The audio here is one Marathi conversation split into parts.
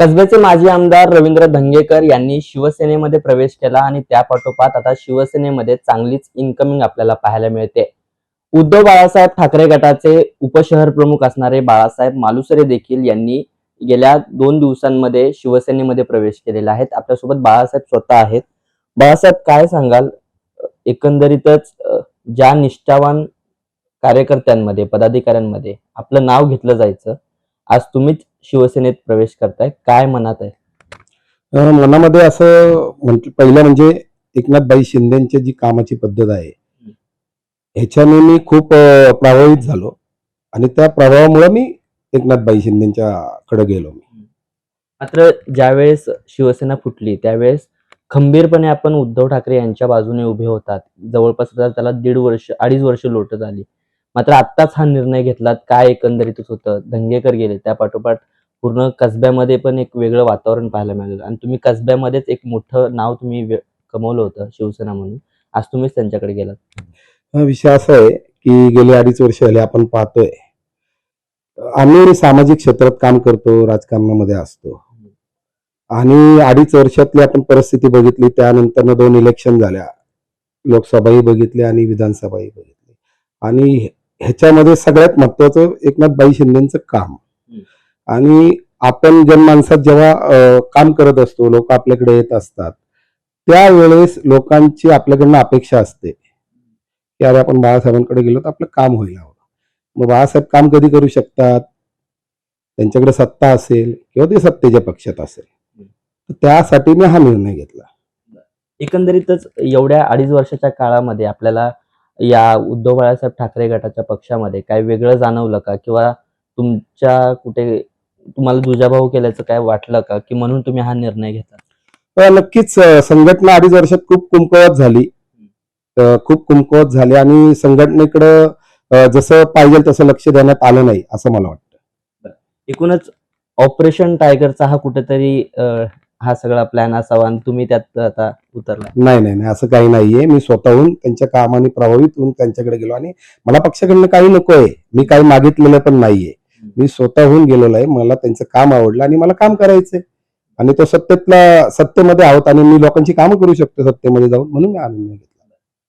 कसब्याचे माजी आमदार रवींद्र धंगेकर यांनी शिवसेनेमध्ये प्रवेश केला आणि त्यापाठोपाठ आता शिवसेनेमध्ये चांगलीच इन्कमिंग आपल्याला पाहायला मिळते. उद्धव बाळासाहेब ठाकरे गटाचे उपशहर प्रमुख असणारे बाळासाहेब मालुसरे देखील यांनी गेल्या दोन दिवसांमध्ये शिवसेनेमध्ये प्रवेश केलेला आहेत आपल्यासोबत बाळासाहेब स्वतः आहेत. बाळासाहेब काय सांगाल? एकंदरीतच ज्या निष्ठावान कार्यकर्त्यांमध्ये पदाधिकाऱ्यांमध्ये आपलं नाव घेतलं जायचं आज तुम्हीच शिवसेनेत प्रवेश करताय? काय मनात आहे? मनामध्ये असं म्हंटल पहिलं म्हणजे एकनाथबाई शिंदेची जी कामाची पद्धत आहे ह्याच्याने मी खूप प्रभावित झालो. आणि त्या प्रभावामुळे मी एकनाथबाई शिंदेच्या कडे गेलो मी. मात्र ज्यावेळेस शिवसेना फुटली त्यावेळेस खंबीरपणे आपण उद्धव ठाकरे यांच्या बाजूने उभे होतात. जवळपास त्याला दीड वर्ष अडीच वर्ष लोटत आली. मात्र आत्ताच हा निर्णय घेतलात काय एकंदरीतच होतं? धंगेकर गेले त्या पाठोपाठ पूर्ण कसब्यामध्ये पण एक वेगळं वातावरण पाहायला मिळालं. आणि तुम्ही कसब्यामध्येच एक मोठं नाव तुम्ही कमवलं होतं शिवसेना म्हणून. आज तुम्हीच त्यांच्याकडे गेलात. हा विषय असा आहे की गेले अडीच वर्ष झाले आपण पाहतोय. आम्ही सामाजिक क्षेत्रात काम करतो राजकारणामध्ये असतो. आणि अडीच वर्षातली आपण परिस्थिती बघितली त्यानंतर दोन इलेक्शन झाल्या. लोकसभाही बघितली आणि विधानसभाही बघितली. आणि ह्याच्यामध्ये सगळ्यात महत्वाचं एकनाथबाई शिंदेचं काम. आणि आपण जनमानसात जेव्हा काम करत असतो लोक आपल्याकडे येत असतात त्यावेळेस लोकांची आपल्याकडनं अपेक्षा असते. की अरे आपण बाळासाहेबांकडे गेलो तर आपलं काम होईल हवं. मग बाळासाहेब काम कधी करू शकतात? त्यांच्याकडे सत्ता असेल किंवा ते सत्तेच्या पक्षात असेल. तर त्यासाठी मी हा निर्णय घेतला. एकंदरीतच एवढ्या अडीच वर्षाच्या काळामध्ये आपल्याला या उद्धव बाळासाहेब ठाकरे गटाच्या पक्षामध्ये काय वेगळं जाणवलं का? किंवा तुमच्या कुठे तुम्हाला दुजाभाव केल्याचं काय वाटलं का? की म्हणून तुम्ही हा निर्णय घेतला? तर नक्कीच संघटना अडीच वर्षात खूप कुमकुवत झाली. खूप कुमकुवत झाली आणि संघटनेकडं जसं पाहिजे तसं लक्ष देण्यात आलं नाही असं मला वाटतं. एकूणच ऑपरेशन टायगरचा हा कुठेतरी हा सगळा प्लॅन असावा आणि तुम्ही त्यात आता उतरला नाही नाही नाही असं काही नाहीये. मी स्वतःहून त्यांच्या कामाने प्रभावित होऊन त्यांच्याकडे गेलो आणि मला पक्षाकडनं काही नको आहे मी काही मागितलेलं पण नाहीये. मी स्वतःहून गेलेलो आहे. मला त्यांचं काम आवडलं आणि मला काम करायचंय. आणि तो सत्तेतला सत्तेमध्ये आहोत आणि मी लोकांची कामं करू शकतो सत्तेमध्ये जाऊन म्हणून मी आनंद घेतला.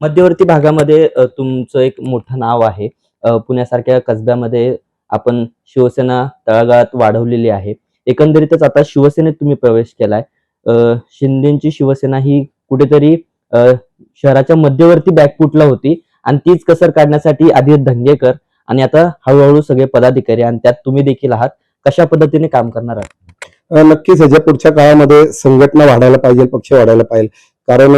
मध्यवर्ती भागामध्ये तुमचं एक मोठं नाव आहे. पुण्यासारख्या कसब्यामध्ये आपण शिवसेना तळागाळात वाढवलेली आहे. एकंदरीतच आता शिवसेनेत तुम्ही प्रवेश केलाय. शिंदेची शिवसेना ही कुठेतरी शहराच्या मध्यवर्ती बॅकफुटला होती. आणि तीच कसर काढण्यासाठी आधी धंगेकर आणि आता हळूहळू सगळे पदाधिकारी आणि त्यात तुम्ही देखील आहात. कशा पद्धतीने काम करणार आहात? नक्कीच ह्याच्या पुढच्या काळामध्ये संघटना वाढायला पाहिजे पक्ष वाढायला पाहिजे. कारण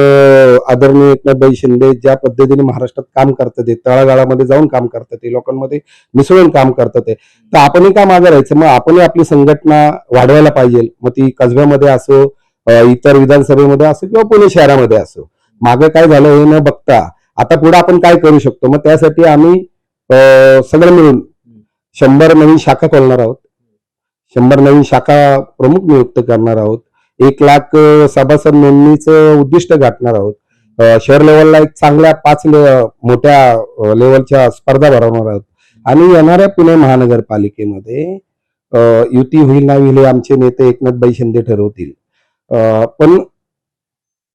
आदरणीय एकनाथबाई शिंदे ज्या पद्धतीने महाराष्ट्रात काम करतात ते तळागाळामध्ये जाऊन काम करतात ते लोकांमध्ये मिसळून काम करतात ते. तर आपणही का मागे राहायचं? मग आपणही आपली संघटना वाढवायला पाहिजे. मग ती कसब्यामध्ये असो इतर विधानसभेमध्ये असो किंवा पुणे शहरामध्ये असो. मागे काय झालं हे न बघता आता पुढे आपण काय करू शकतो? मग त्यासाठी आम्ही सगळं मिळून शंभर नवीन शाखा खोलणार आहोत. शंभर नवीन शाखा प्रमुख नियुक्त करणार आहोत. एक लाख सभासद नोंदणीचं उद्दिष्ट गाठणार आहोत. शहर लेवलला एक चांगल्या पाच ले- मोठ्या लेवलच्या स्पर्धा भरवणार आहोत. आणि येणाऱ्या पुणे महानगरपालिकेमध्ये युती होईल ना होईल हे आमचे नेते एकनाथबाई शिंदे ठरवतील. पण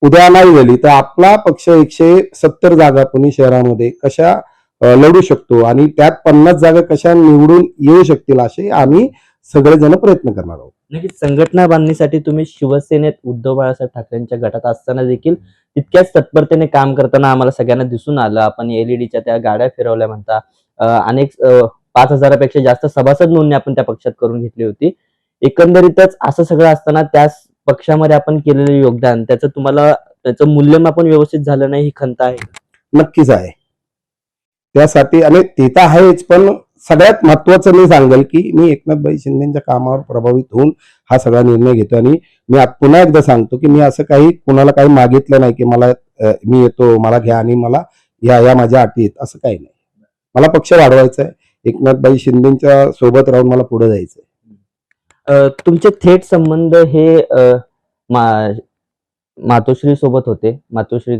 उद्या नाही झाली तर आपला पक्ष एकशे सत्तर जागा पुणे शहरामध्ये कशा लढू शकतो? आणि त्यात पन्नास जागा कशा निवडून येऊ शकतील असे आम्ही सगळेजण प्रयत्न करणार आहोत. नक्कीच संघटना बांधणीसाठी तुम्ही शिवसेनेत उद्धव बाळासाहेब ठाकरेंच्या गटात असताना देखील तितक्याच तत्परतेने काम करताना आम्हाला सगळ्यांना दिसून आलं. आपण एलईडीच्या त्या गाड्या फिरवल्या म्हणता अनेक पाच हजारापेक्षा जास्त सभासद नोंदणी आपण त्या पक्षात करून घेतली होती. एकंदरीतच असं सगळं असताना त्याच पक्षामध्ये आपण केलेलं योगदान त्याचं तुम्हाला त्याचं मूल्यमापन व्यवस्थित झालं नाही ही खंत आहे. नक्कीच आहे. त्यासाठी आणि ते तर आहेच पण सगळ्यात महत्वाचं मी सांगेल की मी एकनाथबाई शिंदेच्या कामावर प्रभावित होऊन हा सगळा निर्णय घेतो आणि मी पुन्हा एकदा सांगतो की मी असं काही कुणाला काही मागितलं नाही की मला मी येतो मला घ्या आणि मला या या माझ्या अटी आहेत असं काही नाही. मला पक्ष वाढवायचा आहे एकनाथबाई शिंदेच्या सोबत राहून मला पुढे जायचं आहे तुमचे थेट संबंध हे मा- मातोश्री सोबत होते. मातोश्री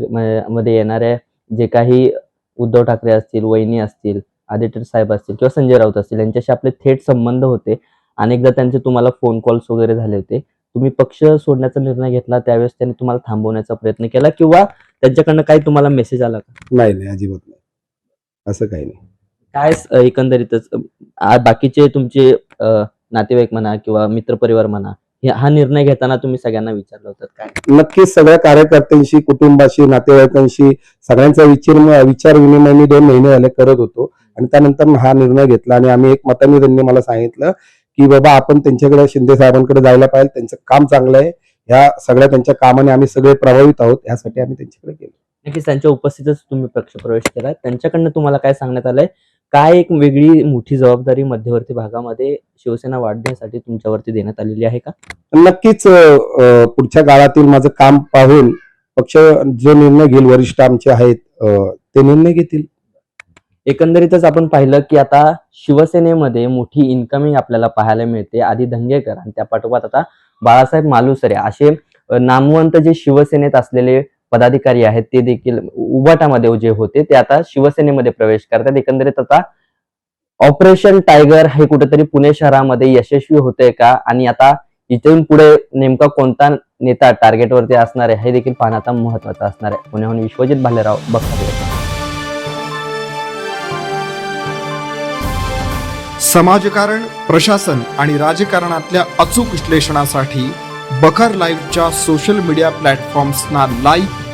मध्ये येणाऱ्या जे काही उद्धव ठाकरे असतील वहिनी असतील आदित्य साहेब असतील किंवा संजय राऊत असतील यांच्याशी आपले थेट संबंध होते. अनेकदा त्यांचे तुम्हाला फोन कॉल्स वगैरे झाले होते. तुम्ही पक्ष सोडण्याचा निर्णय घेतला त्यावेळेस त्यांनी तुम्हाला थांबवण्याचा प्रयत्न केला किंवा त्यांच्याकडनं काही तुम्हाला मेसेज आला का? नाही नाही अजिबात नाही. असं काही नाही. काय एकंदरीतच बाकीचे तुमचे नातेवाईक म्हणा किंवा मित्रपरिवार म्हणा हे- हा निर्णय घेताना तुम्ही सगळ्यांना विचारलं होतं काय? नक्कीच सगळ्या कार्यकर्त्यांशी कुटुंबाशी नातेवाईकांशी सगळ्यांचा विचार विचार विनिमय मी दोन महिने झाले करत होतो. आणि त्यानंतर हा निर्णय घेतला आणि आम्ही एक मताने त्यांनी मला सांगितलं की बाबा आपण त्यांच्याकडे शिंदे साहेबांकडे जायला पाहिजे. त्यांचं काम चांगलं आहे. ह्या सगळ्या त्यांच्या कामाने आम्ही सगळे प्रभावित आहोत. यासाठी आम्ही त्यांच्याकडे गेलो. नक्कीच त्यांच्या उपस्थितच तुम्ही पक्ष प्रवेश केला. त्यांच्याकडनं तुम्हाला काय सांगण्यात आलंय? काय एक वेगळी मोठी जबाबदारी मध्यवर्ती भागामध्ये शिवसेना वाढण्यासाठी तुमच्यावरती देण्यात आलेली आहे का? नक्कीच पुढच्या काळातील माझं काम पाहून पक्ष जो निर्णय घेईल वरिष्ठ आमचे आहेत ते निर्णय घेतील. एकंदरीतच आपण पाहिलं की आता शिवसेनेमध्ये मोठी इन्कमिंग आपल्याला पाहायला मिळते. आधी धंगेकर आणि त्या पाठोपाठ आता बाळासाहेब मालुसरे असे नामवंत जे शिवसेनेत असलेले पदाधिकारी आहेत ते देखील उबाटामध्ये जे होते ते आता शिवसेनेमध्ये प्रवेश करतात. एकंदरीत आता ऑपरेशन टायगर हे कुठेतरी पुणे शहरामध्ये यशस्वी होतंय का? आणि आता इथून पुढे नेमका कोणता नेता टार्गेटवरती असणार आहे हे देखील पाहणं आता महत्वाचं असणार आहे. पुण्याहून विश्वजित भालेराव बघता समाजकारण प्रशासन आणि राजकारणातल्या अचूक विश्लेषणासाठी बखर लाईव्हच्या सोशल मीडिया प्लॅटफॉर्म्सना लाईक